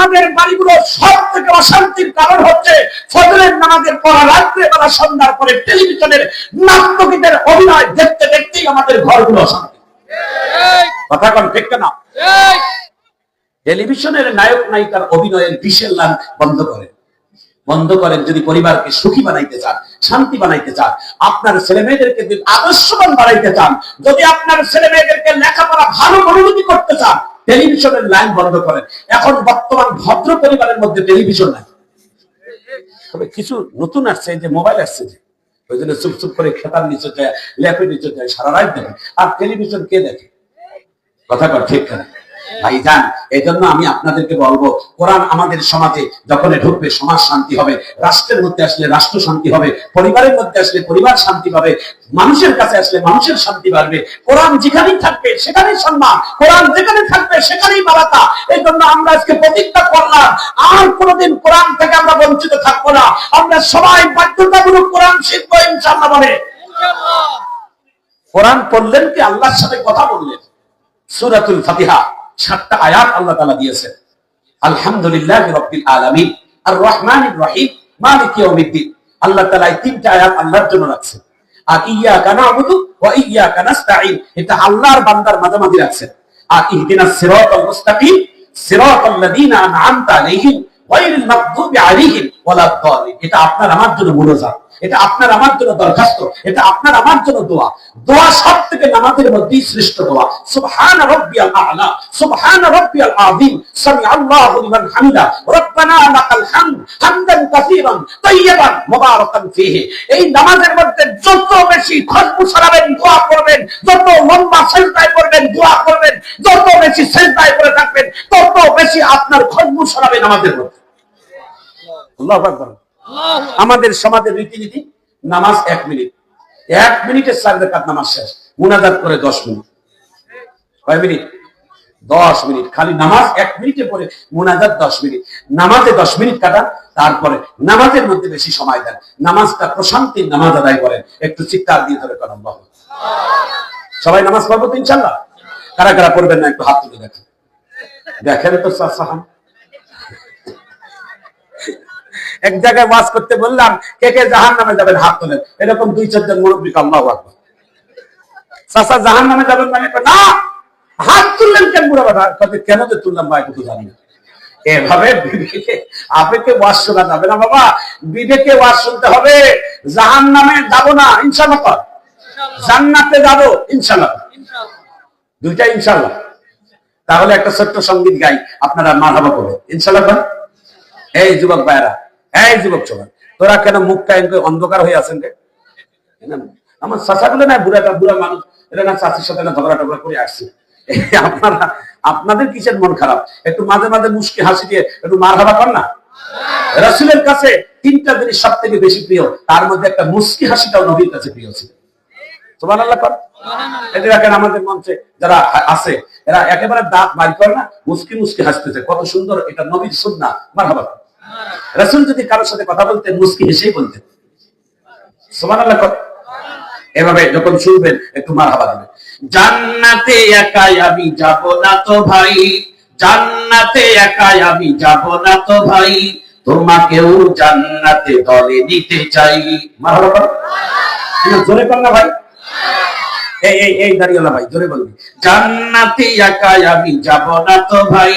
আমাদের বাড়িগুলো সব থেকে অশান্তির কারণ হচ্ছে ফজরের নামাজের পড়া রাত্রে বেলা সন্ধ্যার পরে টেলিভিশনের নাট্যগীতের অভিনয় দেখতে দেখতেই আমাদের ঘরগুলো অশান্তি। কথা কন, ঠিক না টেলিভিশনের নায়ক নায়িকার অভিনয়ের বিশের লান বন্ধ করেন। বন্ধ করেন যদি পরিবারকে সুখী বানাইতে চান, শান্তি বানাইতে চান, আপনার ছেলে মেয়েদেরকে যদি আদর্শবান বানাইতে চান, যদি আপনার ছেলে মেয়েদেরকে লেখাপড়া ভালো অনুভূতি করতে চান টেলিভিশনের লাইন বন্ধ করেন। এখন বর্তমান ভদ্র পরিবারের মধ্যে টেলিভিশন নাই। তবে কিছু নতুন আসছে যে মোবাইল আসছে যে, ওই জন্য চুপ চুপ করে খেতার নিচে যায়, ল্যাপের নিচে যায়, সারা রাত দেখে। আর টেলিভিশন কে দেখে? কথা ঠিক না ভাই যান এই জন্য আমি আপনাদেরকে বলব কোরআন আমাদের সমাজে যখন ঢুকবে সমাজ শান্তি হবে রাষ্ট্রের মধ্যে আসলে রাষ্ট্র শান্তি হবে পরিবারের মধ্যে আসলে পরিবার শান্তি পাবে মানুষের কাছে আসলে মানুষের শান্তি বাড়বে কোরআন যেখানেই থাকবে সেখানেই সম্মান কোরআন যেখানে থাকবে সেখানেই বালাতা এই জন্য আমরা আজকে প্রতিজ্ঞা করলাম আর কোনোদিন কোরআন থেকে আমরা বঞ্চিত থাকব না। আমরা সবাই বাধ্যতামূলক কোরআন শিখব ইনশাল্লাহ বলে। কোরআন পড়লেন কি আল্লাহর সাথে কথা বললেন? সুরাতুল ফাতিহা। সাতটা আয়াত আল্লাহ তাআলা দিয়েছেন। আলহামদুলিল্লাহ রাব্বিল আলামিন। আর রহমানির রহিম। মালিক ইয়াউমিদ্দিন। আল্লাহ তাআলা এই তিনটা আয়াত আল্লাহর জন্য রাখছেন। আর ইyyaka না'বুদু ওয়া ইyyaka নাস্তাঈন। এটা আল্লাহর বান্দার মাঝামাঝি রাখছেন। আর ইহদিনাস সিরাতাল মুস্তাকিম। সিরাতাল লাযীনা আন'আমতা আলাইহিম। গায়রিল মাগদুবি আলাইহিম ওয়ালাদ দালিন এটা আপনার, আমার জন্য মুনাজাত। এটা আপনার আমার জন্য দরখাস্ত, এটা আপনার আমার জন্য দোয়া। দোয়া সব থেকে নামাজের মধ্যে শ্রেষ্ঠ দোয়া। সুবহান রাব্বিয়াল আ'লা, সুবহান রাব্বিয়াল আযীম সামি আল্লাহু লিমান হামিদা, রব্বানা লাকাল হামদ হামদান কাসীরান তাইয়্যিবান মুবারাকান ফীহি। এই নামাজের মধ্যে যত বেশি খুশবু ছড়াবেন, দোয়া করবেন, যত লম্বা সেজদায় করবেন দোয়া করবেন, যত বেশি সেজদায় করে থাকবেন, তত বেশি আপনার খুশবু ছড়াবে নামাজের মধ্যে। আল্লাহু আকবার। আমাদের সমাজের রীতিনীতি, নামাজ এক মিনিট। এক মিনিটের চার রেখাত নামাজ শেষ। মুনাজাত করে দশ মিনিট। কয় মিনিট? দশ মিনিট। খালি নামাজ এক মিনিটে পরে মুনাজাত দশ মিনিট। নামাজে দশ মিনিট কাটান, তারপরে নামাজের মধ্যে বেশি সময় দেন। নামাজটা প্রশান্তির নামাজ আদায় করেন। একটু চিৎকার দিয়ে ধরে করেন সবাই নামাজ পড়ব তো ইনশাল্লাহ কারা কারা পড়বেন না, একটু হাত তুলে দেখেন। দেখেন তো সাহান এক জায়গায় ওয়াজ করতে বললাম কে কে জাহান নামে যাবেন হাত তোলেন। এরকম দুই চারজন মুরব্বী আল্লাহ আকবার। চাচা জাহান নামে যাবেন মানে না! হাত তুললেন কেন বুড়া কেন যে তুললাম ভাই একটু জানি এভাবে বিবেকে ওয়াজ শোনা যাবে না বাবা। বিবেকে ওয়াজ শুনতে হবে জাহান নামে যাব না ইনশাল্লাহ জান্নাতে যাব ইনশাল্লাহ দুইটা ইনশাল্লাহ তাহলে একটা ছোট্ট সংগীত গাই আপনারা মারহাবা করবেন। ইনশাল্লাহ এই যুবক ভাইরা এই যুবক তোরা কেন মুখটা অন্ধকার হয়ে আছেন রে? না, আমার না বুড়াটা বুড়া মানুষ এটা না চাষির সাথে না ঝগড়া টগড়া করে আসছে। আপনারা আপনাদের কিসের মন খারাপ? একটু মাঝে মাঝে মুশকি হাসি দিয়ে একটু মার হাবা কর না। রাসূলের কাছে তিনটা জিনিস সব থেকে বেশি প্রিয় তার মধ্যে একটা মুস্কি হাসিটাও নবীর কাছে প্রিয় ছিল। সুবহানাল্লাহ কর। এটা দেখেন আমাদের মঞ্চে যারা আছে এরা একেবারে দাঁত বাড়ি করে না মুস্কি মুস্কি হাসতেছে। কত সুন্দর এটা নবীর সুন্না সুন্নাহ মারহাবা রাসূল যদি কারোর সাথে কথা বলতেন মুস্কি হেসেই বলতেন। কর। এভাবে যখন শুনবেন, একটু মারহাবা দিবেন। জান্নাতে একাই আমি যাব না তো ভাই, জান্নাতে একাই আমি যাব না তো ভাই, তোমাকেও জান্নাতে দলে নিতে চাই। কর। একটু জোরে কর না ভাই। এই এই দাঁড়িয়ে ভাই, জোরে বলবি। জান্নাতে একাই আমি যাব না তো ভাই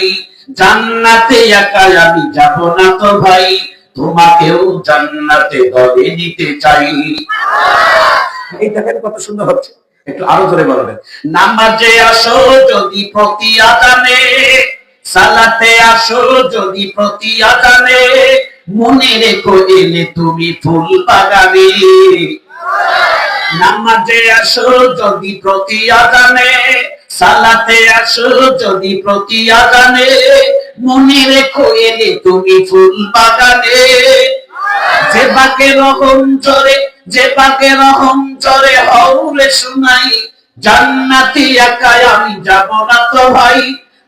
জান্নাতে একাই আমি যাব না তো ভাই। তোমাকেও জান্নাতে দলে নিতে চাই। এই দেখেন কত সুন্দর হচ্ছে। একটু আরও জোরে বলবেন। নামাজে আসো যদি প্রতি আদানে সালাতে আসো যদি প্রতি আদানে মনে রেখো এলে তুমি ফুল বাগানে। নামাজে আসো যদি প্রতি আদানে সালাতে আসো, যদি প্রতি আদানে মনে রেখো এলে তুমি ফুল বাগানে। যে বাকে রহম চরে যে বাকে রহম চরে হৌরে শুনাই জান্নাতি একাই আমি যাব না তো ভাই।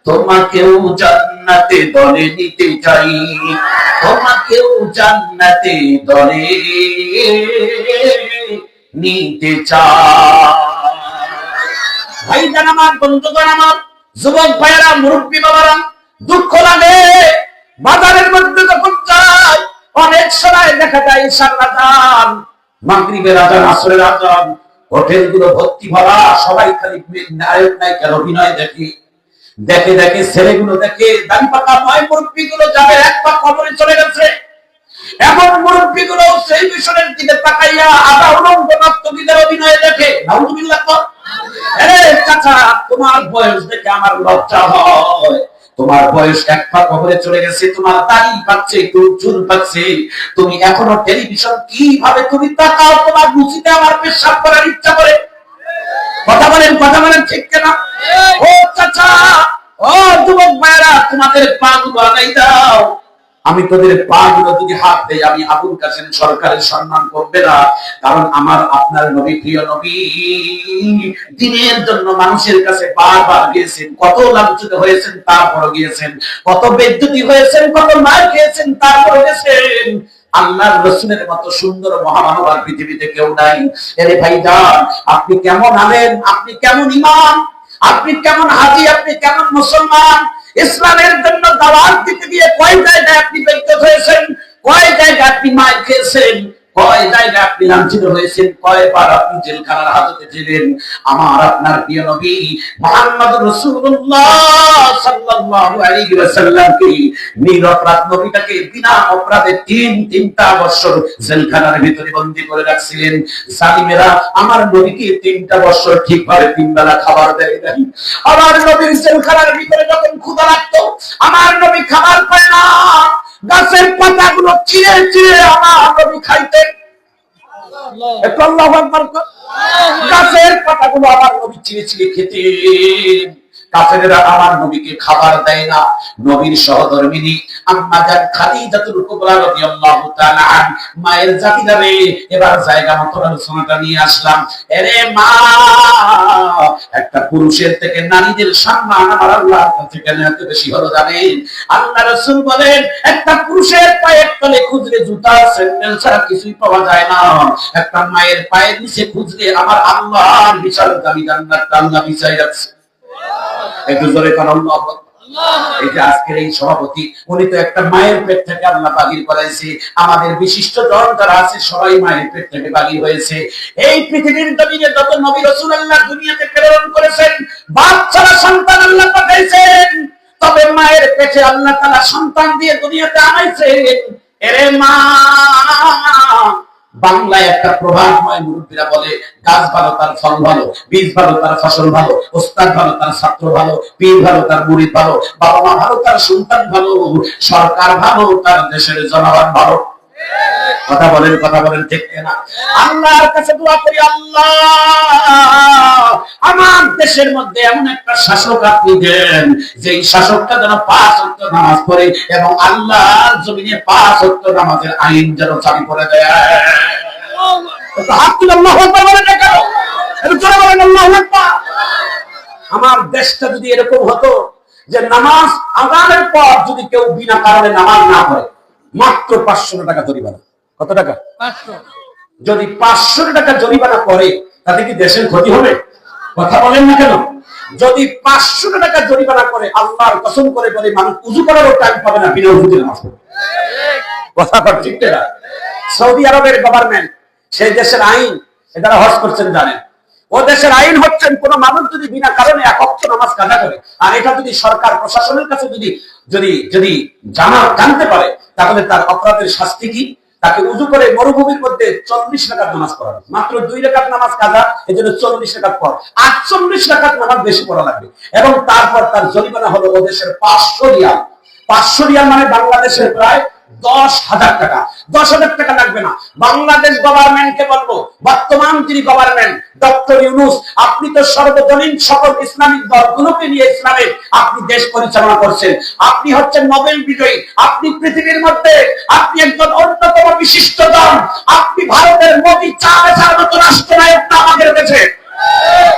তোমাকেও জান্নাতে দলে নিতে চাই। তোমাকেও জান্নাতে দলে নিতে চাই। ভাইজান আমার, বন্ধুগণ আমার, যুবক ভাইয়েরা, মুরব্বী বাবারা, দুঃখ লাগে। বাজারের মধ্যে যখন যায়, অনেক সময় দেখা যায় ইশারা যান মাগরিবের আজান, আসরের আজান হোটেল ভর্তি ভরা, সবাই খালি নায়ক নায়িকার অভিনয় দেখে। দেখে দেখে, ছেলেগুলো দেখে দামি পাতা নয় মুরব্বী গুলো যাবে এক পা কবরে চলে গেছে। এমন মুরব্বী গুলো সেই মিশনের দিকে তাকাইয়া আধা উলঙ্গ নাট্যবিদের অভিনয় দেখে। নাউজুবিল্লাহ চাচা তোমার বয়স দেখে আমার লজ্জা হয়। তোমার বয়স এক পা কবরে চলে গেছে, তোমার দাড়ি পাচ্ছে চুল পাচ্ছে। তুমি এখনও টেলিভিশন কীভাবে তুমি তাকাও? তোমার রুচিতে আমার পেশাব করার ইচ্ছা করে। কথা বলেন কথা বলেন, ঠিক কেনা? ও চাচা, ও যুবক ভাইরা তোমাদের পা গুলো দাও। আমি তোদের পা গুলো যদি হাত দেই, আমি আবুল কাসেম সরকারের সম্মান করবে না, কারণ আমার আপনার নবী, প্রিয় নবী, দিনের জন্য মানুষের কাছে বারবার গিয়েছেন, কত লাঞ্ছিত হয়েছেন তারপর গিয়েছেন, কত বেদ্যুতি হয়েছেন, কত মার খেয়েছেন তারপর গেছেন। আল্লাহর রসুলের মতো সুন্দর মহামানব আর পৃথিবীতে কেউ নাই। এরে ভাই আপনি কেমন আলেন আপনি কেমন ইমাম, আপনি কেমন হাজি, আপনি কেমন মুসলমান ইসলামের জন্য দাওয়াত দিতে গিয়ে কয় জায়গায় আপনি ব্যক্ত হয়েছেন? কয় জায়গায় আপনি মার খেয়েছেন? জেলখানার আমার তিনটা ভিতরে বন্দী করে রাখছিলেন। জালিমেরা আমার নবীকে তিনটা বছর ঠিকভাবে তিন বেলা খাবার দেয় নাই। আমার নবীর জেলখানার ভিতরে যখন ক্ষুধা লাগতো, আমার নবী খাবার পায় না। গাছের পাতাগুলো চিড়ে চিড়ে আমার নবী খাইতেন। গাছের পাতাগুলো আমার নবী চিড়ে চিড়ে খেতেন। কাফেরেরা আমার নবীকে খাবার দেয় না। নবীর সহধর্মিনী আম্মা মায়ের এবার জায়গা মতো আলোচনাটা নিয়ে আসলাম। মা, একটা পুরুষের থেকে নারীদের সম্মান আমার কাছে কেন এত বেশি হলো জানেন? আল্লাহ বলেন, একটা পুরুষের পায়ের তলে খুঁজলে জুতা, স্যান্ডেল ছাড়া কিছুই পাওয়া যায় না। একটা মায়ের পায়ের নিচে খুঁজলে আমার আল্লাহর বিশাল দামি জান্নাতটা আল্লাহ বিছাই রাখছে। একটু জোরে কারণ আল্লাহু এই যে আজকের এই সভাপতি উনি তো একটা মায়ের পেট থেকে আল্লাহ বাগির করাইছে। আমাদের বিশিষ্ট জন যারা আছে সবাই মায়ের পেট থেকে বাগির হয়েছে। এই পৃথিবীর জমিনে যত নবী রসুল আল্লাহ দুনিয়াতে প্রেরণ করেছেন বাচ্চারা সন্তান আল্লাহ পাঠাইছেন। তবে মায়ের পেটে আল্লাহ তালা সন্তান দিয়ে দুনিয়াতে আনাইছেন। এরে মা বাংলায় একটা প্রভাবময় মুরব্বীরা বলে, গাছ ভালো তার ফল ভালো, বীজ ভালো তার ফসল ভালো, ওস্তাদ ভালো তার ছাত্র ভালো, পীর ভালো তার মুড়ি ভালো, বাবা মা ভালো তার সন্তান ভালো, সরকার ভালো তার দেশের জনগণ ভালো। কথা বলেন কথা বলেন, ঠিক আল্লাহর কাছে দোয়া করি, আল্লাহ। আমার দেশের মধ্যে এমন একটা শাসক আপনি দেন যে শাসকটা যেন পাঁচ নামাজ পড়ে এবং আল্লাহর জমিনে পাঁচ নামাজের আইন যেন চালু করে দেয়। হাত তুলে আল্লাহু বলেন বলেন, আল্লাহু আমার দেশটা যদি এরকম হতো যে নামাজ আগানের পর যদি কেউ বিনা কারণে নামাজ না পড়ে মাত্র পাঁচশো টাকা জরিমানা। কত টাকা? যদি পাঁচশো টাকা জরিমানা করে তাতে কি দেশের ক্ষতি হবে? কথা বলেন না কেন? যদি পাঁচশো টাকা জরিমানা করে আল্লাহর কসম করে বলে মানুষ উজু করারও টাইম পাবে না বিনা উজুতে নামাজ কথা ঠিক না? সৌদি আরবের গভর্নমেন্ট সেই দেশের আইন এটারা হজ করছেন জানেন? ও দেশের আইন হচ্ছেন কোন মানুষ যদি বিনা কারণে একত্র নামাজ কাজা করে, আর এটা যদি সরকার প্রশাসনের কাছে যদি যদি যদি জানা, জানতে পারে, তাহলে তার অপরাধের শাস্তি কি? তাকে উজু করে মরুভূমির মধ্যে চল্লিশ রাকাত নামাজ পড়াবে মাত্র দুই রেখাত নামাজ কাজা এই জন্য চল্লিশ রেখাত পর। আটচল্লিশ রাকাত নামাজ বেশি পড়া লাগবে। এবং তারপর তার জরিমানা হলো ও দেশের পাঁচশো রিয়াল। পাঁচশো রিয়াল মানে বাংলাদেশের প্রায় দশ হাজার টাকা। দশ হাজার টাকা লাগবে না। বাংলাদেশ গভর্নমেন্টকে বলব, বর্তমান যিনি গভর্নমেন্ট ডক্টর ইউনুস, আপনি তো সর্বজনীন সকল ইসলামিক দলগুলোকে নিয়ে ইসলামে আপনি দেশ পরিচালনা করছেন। আপনি হচ্ছেন নোবেল বিজয়ী। আপনি পৃথিবীর মধ্যে আপনি একজন অন্যতম বিশিষ্ট দল। আপনি ভারতের মোদী, চার মতো রাষ্ট্রনায়কটা আমাদের দেশে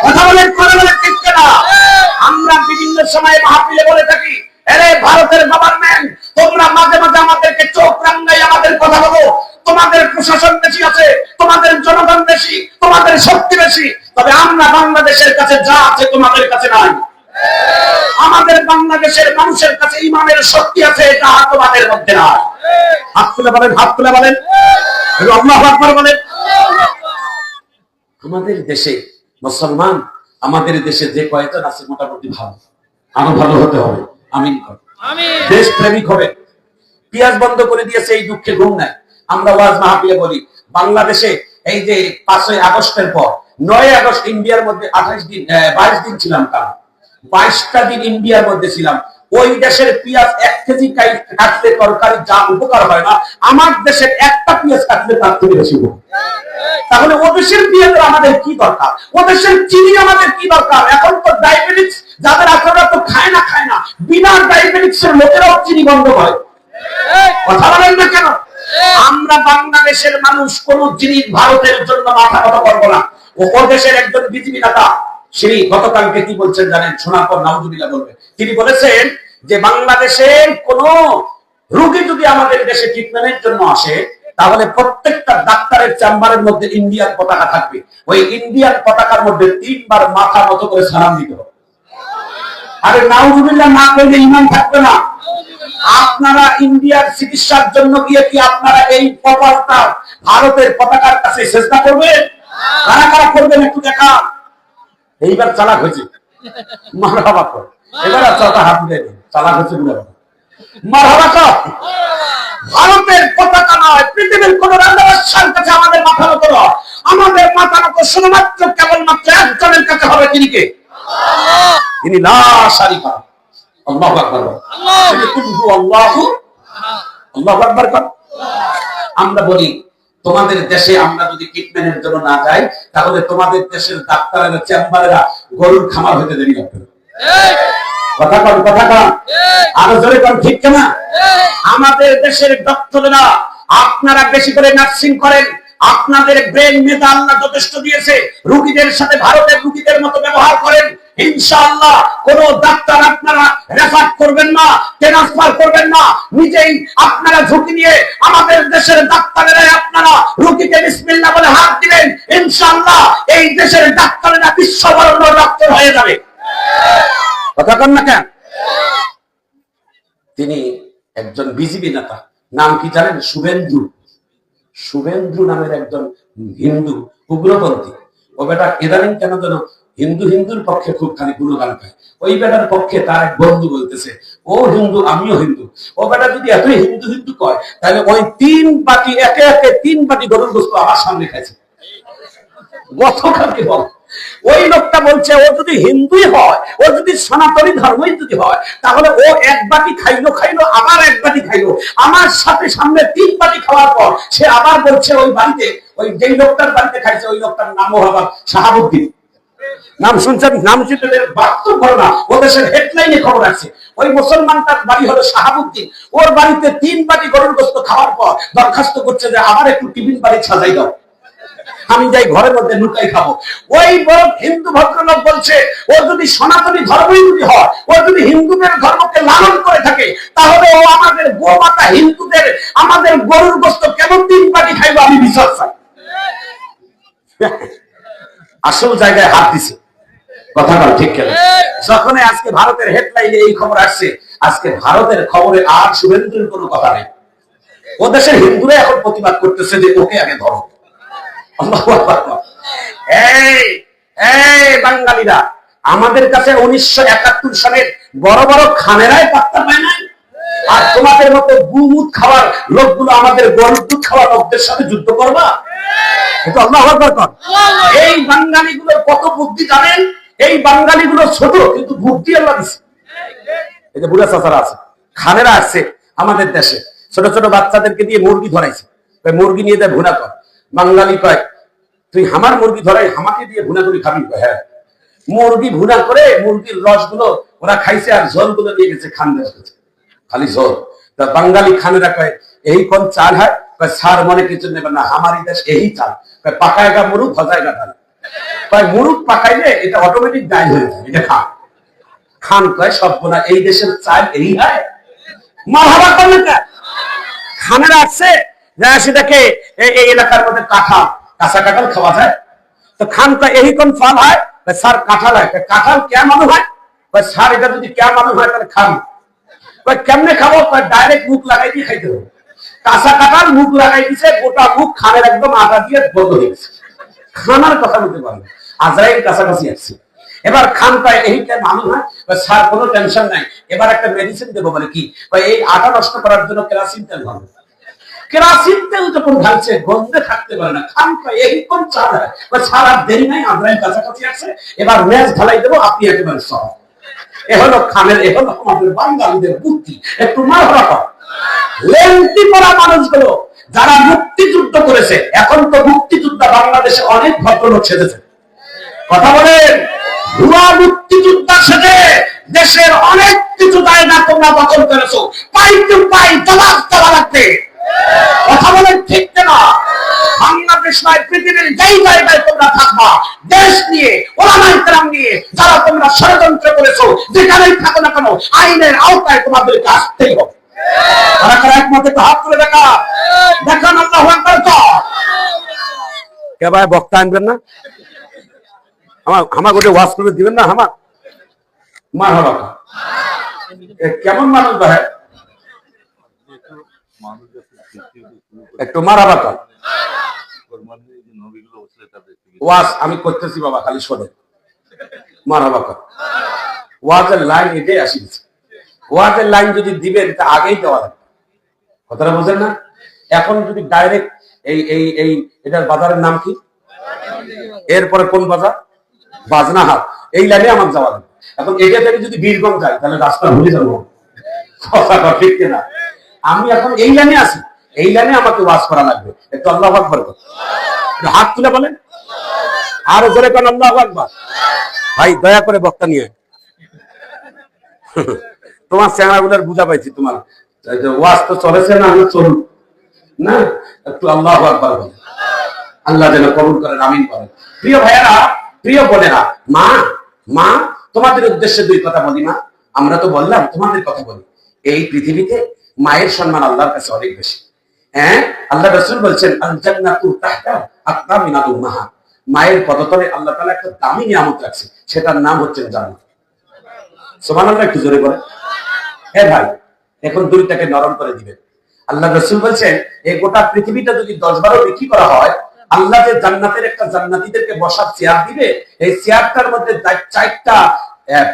কথা বলেন কথা বলেন ঠিক না আমরা বিভিন্ন সময় মাহফিলে বলে থাকি এরে ভারতের গভর্নমেন্ট তোমরা মাঝে মাঝে আমাদেরকে চোখ রাঙ্গাই আমাদের কথা বলো তোমাদের প্রশাসন বেশি আছে তোমাদের জনগণ বেশি তোমাদের শক্তি বেশি তবে আমরা বাংলাদেশের কাছে যা আছে তোমাদের কাছে নাই। আমাদের বাংলাদেশের মানুষের কাছে ইমানের শক্তি আছে এটা তোমাদের মধ্যে নাই। হাত তুলে বলেন হাত তুলে বলেন। আকবার বলেন। আমাদের দেশে মুসলমান আমাদের দেশে যে কয়েকজন আছে মোটামুটি ভালো। আরও ভালো হতে হবে। আমিন দেশ প্রেমিক হবে পিয়াজ বন্ধ করে দিয়েছে এই দুঃখে ঘুম নাই। আমরা ওয়াজ মাহফিলে বলি বাংলাদেশে এই যে পাঁচই আগস্টের পর নয় আগস্ট ইন্ডিয়ার মধ্যে আঠাশ দিন বাইশ দিন ছিলাম তার বাইশটা দিন ইন্ডিয়ার মধ্যে ছিলাম। ওই দেশের পেঁয়াজ এক কেজি কাটলে তরকারি যা উপকার হয় না, আমার দেশের একটা পেঁয়াজ কাটলে তার থেকে বেশি তাহলে ও দেশের পেঁয়াজের আমাদের কি দরকার? ও দেশের চিনি আমাদের কি দরকার? এখন তো ডায়াবেটিস যাদের আপনারা তো খায় না খায় না, বিনা ডায়াবেটিস এর লোকেরাও চিনি বন্ধ করে। কথা বলেন না কেন? আমরা বাংলাদেশের মানুষ কোন জিনিস ভারতের জন্য মাথা কথা করব না। ও ও দেশের একজন বিজেপি নেতা তিনি গতকালকে কি বলছেন জানেন? শোনার পর নাউজুবিল্লাহ বলবে। তিনি বলেছেন যে, বাংলাদেশের কোন রোগী যদি আমাদের দেশে ট্রিটমেন্টের জন্য আসে, তাহলে প্রত্যেকটা ডাক্তারের চেম্বারের মধ্যে ইন্ডিয়ান পতাকা থাকবে। ওই ইন্ডিয়ান পতাকার মধ্যে তিনবার মাথা মতো করে সালাম দিতে হবে। আরে নাউজুবিল্লাহ না করলে ইমান থাকবে না। আপনারা ইন্ডিয়ার চিকিৎসার জন্য গিয়ে কি আপনারা এই কপালটা ভারতের পতাকার কাছে চেষ্টা করবেন? কারা কারা করবেন একটু দেখা এইবার চালাক হয়েছে। মারহাবা কর। এবার আর চাটা হাত দিয়ে চালাক হয়েছে বলে। মারহাবা কর। ভারতের পতাকা নয় পৃথিবীর কোন রাজার কাছে আমাদের মাথা নত নয়। আমাদের মাথা নত শুধুমাত্র কেবলমাত্র একজনের কাছে হবে তিনি কে? তিনি লা শারিকা। আল্লাহু আকবার। আল্লাহু আল্লাহু আকবার আমরা বলি তোমাদের দেশে আমরা যদি ট্রিটমেন্টের জন্য না যাই, তাহলে তোমাদের দেশের ডাক্তারেরা চেম্বারেরা গরুর খামার হতে দেরি লাগবে কথা কন কথা কন। আরও জোরে কন, ঠিক না আমাদের দেশের ডক্টরেরা আপনারা বেশি করে নার্সিং করেন। আপনাদের ব্রেন মেধা আল্লাহ যথেষ্ট দিয়েছে। রুগীদের সাথে ভারতের রুগীদের মতো ব্যবহার করেন। ইনশাআল্লাহ কোন ডাক্তার আপনারা রেফার করবেন না ট্রান্সফার করবেন না। নিজেই আপনারা ঝুঁকি নিয়ে আমাদের দেশের ডাক্তারেরা আপনারা রুগীকে বিসমিল্লাহ বলে হাত দিবেন। ইনশাআল্লাহ এই দেশের ডাক্তারেরা বিশ্ববরণ্য ডাক্তার হয়ে যাবে। কথা কন না কেন? তিনি একজন বিজেপি নেতা। নাম কি জানেন? শুভেন্দু। শুভেন্দু নামের একজন হিন্দু, উগ্রপন্থী। ও বেটা ইদানিং কেন যেন হিন্দু হিন্দুর পক্ষে খুব খালি গুণগান পায় ওই বেটার পক্ষে তার এক বন্ধু বলতেছে, ও হিন্দু, আমিও হিন্দু। ও বেটা যদি এতই হিন্দু হিন্দু কয়, তাহলে ওই তিন বাটি, একে একে তিন বাটি গরুর গোস্ত আমার সামনে খাইছে। গতকালকে বল। ওই লোকটা বলছে, ও যদি হিন্দুই হয়, ও যদি সনাতনী ধর্মই যদি হয়, তাহলে ও এক বাটি খাইলো খাইলো, আবার এক বাটি খাইলো। আমার সাথে সামনে তিন বাটি খাওয়ার পর, সে আবার বলছে, ওই বাড়িতে, ওই যেই লোকটার বাড়িতে খাইছে, ওই লোকটার নামও আবার শাহাবুদ্দিন। নাম শুনছেন? নাম এর বাস্তব ঘটনা। ও দেশের হেডলাইনে খবর আছে। ওই মুসলমানটার বাড়ি হলো শাহাবুদ্দিন। ওর বাড়িতে তিন বাটি গরুর গোস্ত খাওয়ার পর দরখাস্ত করছে যে, আমার একটু টিফিন বাড়ি সাজাই দাও। আমি যাই ঘরের মধ্যে লুকাই খাব। ওই বড় হিন্দু ভদ্রলোক বলছে, ও যদি সনাতনী ধর্মই যদি হয়, ও যদি হিন্দুদের ধর্মকে লালন করে থাকে, তাহলে ও আমাদের গোমাতা হিন্দুদের, আমাদের গরুর গোস্ত কেমন তিন বাটি খাইবো আমি বিশ্বাস চাই? আসল জায়গায় হাত দিছে। কথা বল, ঠিক কেন? যখন আজকে ভারতের হেডলাইনে এই খবর আসছে, আজকে ভারতের খবরে আর শুভেন্দুর কোনো কথা নেই। ও দেশের হিন্দুরা এখন প্রতিবাদ করতেছে যে ওকে আগে ধরো। বাঙালিরা, আমাদের কাছে উনিশশো একাত্তর সালের বড় বড় খানেরাই পাত্তা পায় নাই? আর তোমাদের মতো গুমুদ খাওয়ার লোকগুলো আমাদের গরুর দুধ খাওয়ার লোকদের সাথে যুদ্ধ করবা? এটা আল্লাহ কর। এই কত বুদ্ধি জানেন? এই বাঙালিগুলো ছোট, কিন্তু বুদ্ধি আল্লাহ দিছে। এই যে বুড়া চাচারা আছে, খানেরা আসছে আমাদের দেশে। ছোট ছোট বাচ্চাদেরকে দিয়ে মুরগি ধরাইছে। মুরগি নিয়ে দেয় ভুনা কর। বাঙালি কয়, তুই আমার মুরগি ধরাই, আমাকে দিয়ে ভুনা করে খাবি? হ্যাঁ। মুরগি ভুনা করে মুরগির রসগুলো ওরা খাইছে আর জলগুলো দিয়ে গেছে খান্দের কাছে খালি জল তা বাঙালি খানেরা কয় এই কোন চাল হয় সার মনে কিছু নেবে না আমারই দেশ এই চাল। কয় পাকায়গা মুরুগ ভজায়গা কয় মুরুগ পাকাইলে এটা অটোমেটিক ডাইল হয়ে যায়, এটা খা খান কয় সব বোনা এই দেশের চাল এই হয়? সেটাকে এই এলাকার মধ্যে কাঁঠাল, কাঁচা কাঁঠাল খাওয়া যায়। তো খান কয় এই কোন ফল হয়? স্যার, কাঁঠাল হয়। কাঁঠাল কে মানু হয় স্যার, এটা যদি কে মানু হয়, তাহলে খান। কেমনে খাব? ডাইরেক্ট মুখ লাগাই দিয়ে খাইতে হবে। কাঁচা কাটার মুখ লাগাই দিছে, গোটা মুখ খানের একদম আটা দিয়ে বন্ধ হয়ে গেছে। খানার কথা বলতে পারবে আজরাইল কাছাকাছি আসছে এবার খান পায় এইটা মালুম হয় স্যার, কোনো টেনশন নাই। এবার একটা মেডিসিন দেবো বলে কি? এই আটা নষ্ট করার জন্য কেরাসিন তেল ভালো। কেরাসিন তেল যখন ঢালছে, গন্ধে থাকতে পারে না। খান পায় এই কোন চাল হয়। সারা দেরি নাই, আজরাইল কাছাকাছি আছে। এবার ম্যাচ ঢালাই দেবো, আপনি একেবারে সহ এ হলো খানের এ হলো আমাদের বাঙালিদের বুদ্ধি, একটু মার লেন্টি পড়া মানুষগুলো যারা মুক্তিযুদ্ধ করেছে, এখন তো মুক্তিযুদ্ধ বাংলাদেশে অনেক ভদ্রলোক সেজেছে। কথা বলেন, ভুয়া মুক্তিযোদ্ধা সেজে দেশের অনেক কিছু দায় না তোমরা দখল করেছ। পাই টু পাই, জবাব দেওয়া লাগবে। কথা বলেন ঠিক না বাংলাদেশ নয়, পৃথিবীর যেই জায়গায় তোমরা থাকবা, দেশ নিয়ে ওলামাই কেরাম নিয়ে, যারা তোমরা ষড়যন্ত্র করেছ, যেখানেই থাকো না কেন, আইনের আওতায় তোমাদেরকে আসতেই হবে। আমার কেমন মানুষ ভাই? একটু মারা ওয়াজ আমি করতেছি বাবা, খালি মারা ওয়াজের লাইন এটাই ওয়াজের লাইন যদি দিবেন, তা আগেই দেওয়া লাগবে। কথাটা না? এখন যদি ডাইরেক্ট এই এই এই, এটার বাজারের নাম কি? এরপরে কোন বাজার? বাজনা বাজনাহাট। এই লাইনে আমার যাওয়া লাগবে। এখন এটা থেকে যদি বীরগঞ্জ যায়, তাহলে রাস্তা ভুলে যাব। কথাটা ঠিক না আমি এখন এই লাইনে আছি। এই লাইনে আমাকে ওয়াজ করা লাগবে। একটু আল্লাহ আকবর হাত তুলে বলেন। আর জোরে কোন আল্লাহ আকবর। ভাই, দয়া করে বক্তা নিয়ে। তোমার চেহারাগুলোর বুঝা পাইছি তোমার। ওয়াজ তো চলেছে না আমি চলুন। না? একটু আল্লাহ আকবর বলেন। আল্লাহ যেন কবুল করেন, আমিন করেন। প্রিয় ভাইয়েরা, প্রিয় বোনেরা, মা মা, তোমাদের উদ্দেশ্যে দুই কথা বলি, মা। আমরা তো বললাম, তোমাদের কথা বলি। এই পৃথিবীতে মায়ের সম্মান আল্লাহর কাছে অনেক বেশি। হ্যাঁ? আল্লাহ রসুল বলছেন মায়ের পদতলে আল্লাহ তাআলা একটা দামি নিয়ামত রাখছে, সেটার নাম হচ্ছে জান্নাত। সুবহানাল্লাহ, একটু জোরে বলে হ্যাঁ ভাই, এখন দুইটাকে নরম করে দিবেন। আল্লাহ রসুল বলছেন, এই গোটা পৃথিবীটা যদি দশ বারো বিক্রি করা হয়, আল্লাহ যে জান্নাতের একটা জান্নাতীদেরকে বসার চেয়ার দিবে, এই চেয়ারটার মধ্যে চারটা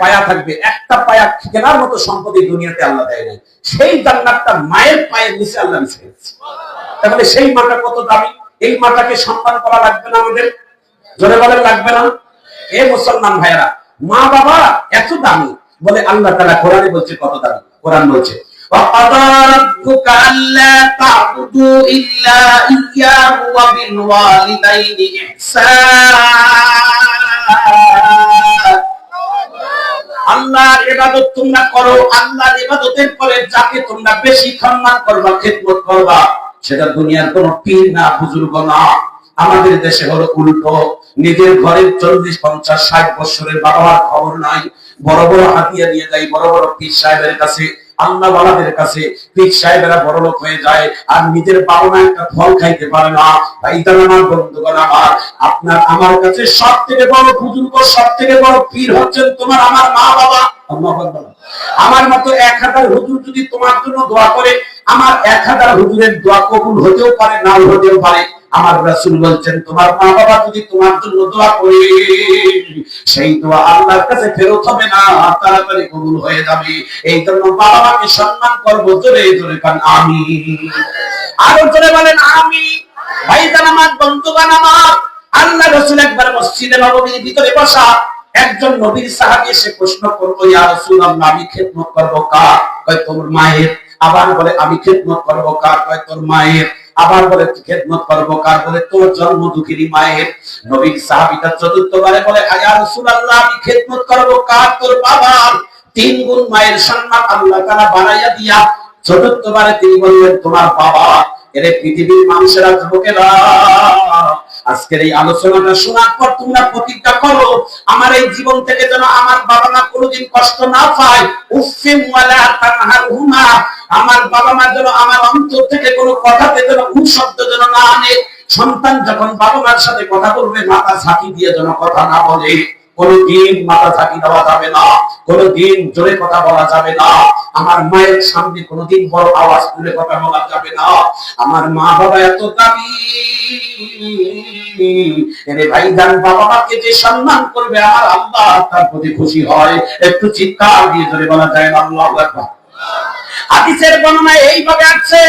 পায়া থাকবে। একটা পায়া কেনার মতো সম্পদ এই দুনিয়াতে আল্লাহ দেয় নাই। সেই জান্নাতটা মায়ের পায়ের নিচে আল্লাহ মিশে তাহলে মানে সেই মাটা কত দামি? এই মাটাকে সম্মান করা লাগবে না আমাদের? জোরে বলে লাগবে না? এ মুসলমান ভাইয়েরা, মা বাবা এত দামি। বলে আল্লাহ তারা কোরআনে বলছে কত দামি? কোরআন বলছে ইয়া আল্লাহর ইবাদত তোমরা করো, আল্লাহর ইবাদতের পরে যাকে তোমরা বেশি সম্মান করবা, খেদমত করবা, সেটা দুনিয়ার কোন পীর না, বুজুর্গ না। আমাদের দেশে হলো উল্টো। নিজের ঘরের চল্লিশ, পঞ্চাশ, ষাট বছরের বাবা খবর নাই। বড় বড় হাতিয়া নিয়ে যাই, বড় বড় পীর সাহেবের কাছে আল্লাহ কাছে পীর সাহেবেরা বড় লোক হয়ে যায় আর নিজের বাবা একটা ফল খাইতে পারে না। তাই তার আমার বন্ধুগণ, আমার, আপনার, আমার কাছে সব থেকে বড় বুজুর্গ সব থেকে বড় পীর হচ্ছেন তোমার আমার মা বাবা আমার মতো এক হাজার হুজুর যদি তোমার জন্য দোয়া করে, আমার এক হাজার হুজুরের দোয়া কবুল হতেও পারে, নাও হতেও পারে। আমার রাসূল বলছেন, তোমার মা বাবা যদি তোমার জন্য দোয়া করে, সেই দোয়া আল্লাহর কাছে ফেরত হবে না, তাড়াতাড়ি কবুল হয়ে যাবে। এই জন্য বাবা মাকে সম্মান করব, জোরে জোরে কান আমি আরও জোরে বলেন আমি ভাইজান আমার বন্ধুগান আমার, আল্লাহ রসুল একবার মসজিদে নবমীর ভিতরে বসা একজন নবীর সাহাবী এসে প্রশ্ন করল, ইয়া রাসূলুল্লাহ, আমি খেদমত করব কার? কয়, তোর মায়ের। আবার বলে, আমি খেদমত করব কার? কয়, তোর মায়ের। আবার বলে, খেদমত করব কার বলে? তোর জন্ম দুঃখিনী মায়ের। নবীর চতুর্থ চতুর্থবারে বলে ইয়া রাসূলুল্লাহ, আমি খেদমত করব কার? তোর বাবার তিন গুণ মায়ের সম্মান আল্লাহ তারা বানাইয়া দিয়া। চতুর্থবারে তিনি বললেন, তোমার বাবা এর পৃথিবীর মানুষেরা যুবকেরা আজকের এই আলোচনাটা শোনার পর তোমরা প্রতিজ্ঞা করো, আমার এই জীবন থেকে যেন আমার বাবা মা কোনোদিন কষ্ট না পায়। উফিম ওয়ালা তানহারহুমা, আমার বাবা মা যেন আমার অন্তর থেকে কোনো কথাতে যেন উন শব্দ যেন না আনে। সন্তান যখন বাবা মার সাথে কথা বলবে, মাথা ঝাঁকি দিয়ে যেন কথা না বলে। কোনদিন মাথা থাকি দেওয়া যাবে না, কোনদিন জোরে কথা বলা যাবে না। আমার মায়ের সামনে কোনদিন বড় আওয়াজ তুলে কথা বলা যাবে না। আমার মা বাবা এত দামি। ভাই বাবা যে সম্মান করবে আল্লাহ, তার প্রতি খুশি হয়। একটু চিৎকার দিয়ে জোরে বলা যায় আল্লাহ হাদিসের বর্ণনায় এইভাবে আছে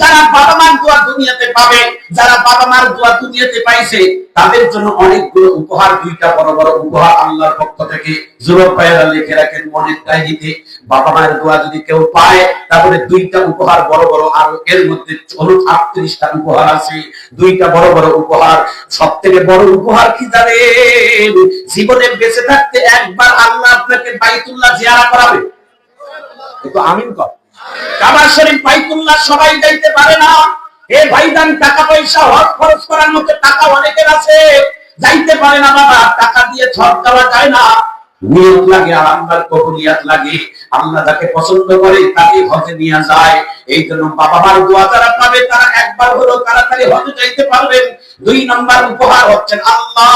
যারা বাবা মার দোয়া দুনিয়াতে পাবে, যারা বাবা মার দোয়া দুনিয়াতে পাইছে, তাদের জন্য অনেকগুলো উপহার, দুইটা বড় বড় উপহার আল্লাহর পক্ষ থেকে। যুবক ভাইয়েরা লিখে রাখেন মনের ডায়েরিতে বাবা মায়ের দোয়া যদি কেউ পায়, তাহলে দুইটা উপহার বড় বড় আর এর মধ্যে আটত্রিশটা উপহার আছে। দুইটা বড় বড় উপহার সব থেকে বড় উপহার কি জানেন? জীবনে বেঁচে থাকতে একবার আল্লাহ আপনাকে বাইতুল্লাহ জিয়ারা করাবে। একটু আমিন কর কাবা যাকে পছন্দ করে তাকে হজে নিয়ে যায়। এই জন্য বাবা মার দোয়া যারা পাবে, তারা একবার হলো তাড়াতাড়ি হজে যাইতে পারবেন। দুই নম্বর উপহার হচ্ছেন আল্লাহ।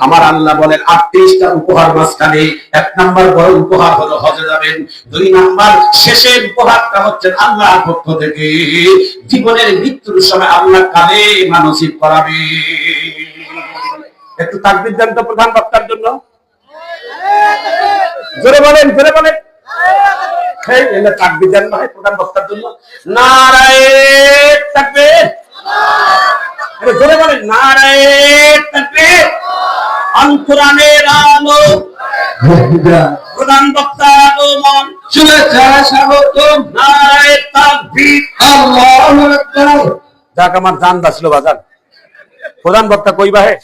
আমার আল্লাহ বলেন আটত্রিশটা উপহার মাঝখানে এক নাম্বার বড় উপহার হলো হজে যাবেন দুই নাম্বার শেষের উপহারটা হচ্ছে আল্লাহর পক্ষ থেকে। জীবনের মৃত্যুর সময় আল্লাহ কালে মানসিক করাবে। একটু তাকবির দেন তো প্রধান বক্তার জন্য। জোরে বলেন জোরে বলেন। এলে তাকবির দেন ভাই প্রধান বক্তার জন্য। নারায়ণ তাকবীর। জোরে বলেন নারায়ণ তাকবীর। আলো। প্রধান বক্তার আগমন শুভেচ্ছা স্বাগতম। নারায়ণ তাকবীর। আল্লাহু আকবার। যাক আমার জান বাঁচলো বাজান। প্রধান বক্তা কই বাহে?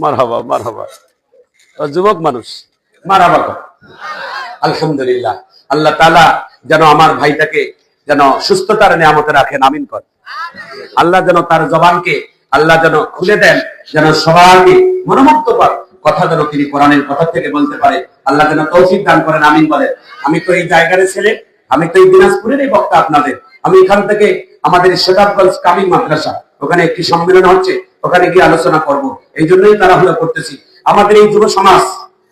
মার হবা মার হবা যুবক মানুষ। মার হবা কর। আলহামদুলিল্লাহ। আল্লাহ তাআলা যেন আমার ভাইটাকে যেন সুস্থতার নিয়ামতে রাখেন আমিন কর। আল্লাহ যেন তার জবানকে আল্লাহ যেন খুলে দেন, যেন সবাইকে মনোমুগ্ধ কর। কথা যেন তিনি কোরআনের কথা থেকে বলতে পারে। আল্লাহ যেন তৌফিক দান করেন, আমিন বলেন। আমি তো এই জায়গার ছেলে, আমি তো এই দিনাজপুরের এই বক্তা আপনাদের। আমি এখান থেকে আমাদের শেতাবগঞ্জ কামিল মাদ্রাসা, ওখানে একটি সম্মেলন হচ্ছে, ওখানে গিয়ে আলোচনা করব। এই জন্যই তারা হলো করতেছি। আমাদের এই যুব সমাজ,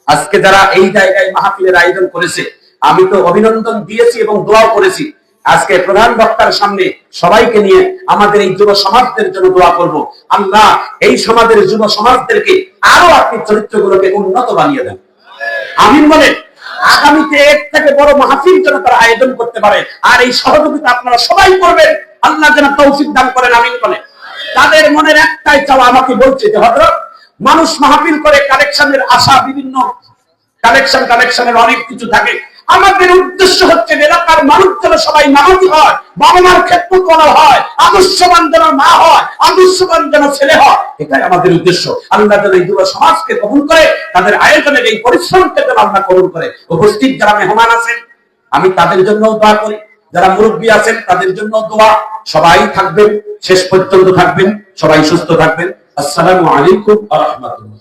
আজকে যারা এই জায়গায় মাহফিলের আয়োজন করেছে, আমি তো অভিনন্দন দিয়েছি এবং দোয়াও করেছি। আজকে প্রধান বক্তার সামনে সবাইকে নিয়ে আমাদের এই যুব সমাজদের জন্য দোয়া করব। আল্লাহ এই সমাজের যুব সমাজদেরকে আরও আপনি চরিত্রগুলোকে উন্নত বানিয়ে দেন। আমিন বলেন, আগামীতে এর থেকে বড় মাহফিল যেন তারা আয়োজন করতে পারে, আর এই সহযোগিতা আপনারা সবাই করবেন, আল্লাহ যেন তৌফিক দান করেন, আমিন বলেন। তাদের মনের একটাই চাওয়া আমাকে বলছে যে হজরত মানুষ মাহফিল করে কালেকশনের আশা বিভিন্ন, কালেকশন, কালেকশনের অনেক কিছু থাকে। আমাদের উদ্দেশ্য হচ্ছে এলাকার মানুষ যেন সবাই নামাজি হয় বাবা মার ক্ষেত্র করা হয়, আদর্শবান যেন মা হয়, আদর্শবান যেন ছেলে হয়, এটাই আমাদের উদ্দেশ্য। আল্লাহ যেন এই যুব সমাজকে কবুল করে, তাদের আয়োজনের এই পরিশ্রমকে যেন আল্লাহ কবুল করে। উপস্থিত যারা মেহমান আছেন, আমি তাদের জন্য দোয়া করি। যারা মুরব্বী আছেন, তাদের জন্য দোয়া। সবাই থাকবেন, শেষ পর্যন্ত থাকবেন, সবাই সুস্থ থাকবেন। আসসালামু আলাইকুম আ রহমতুল্লাহ।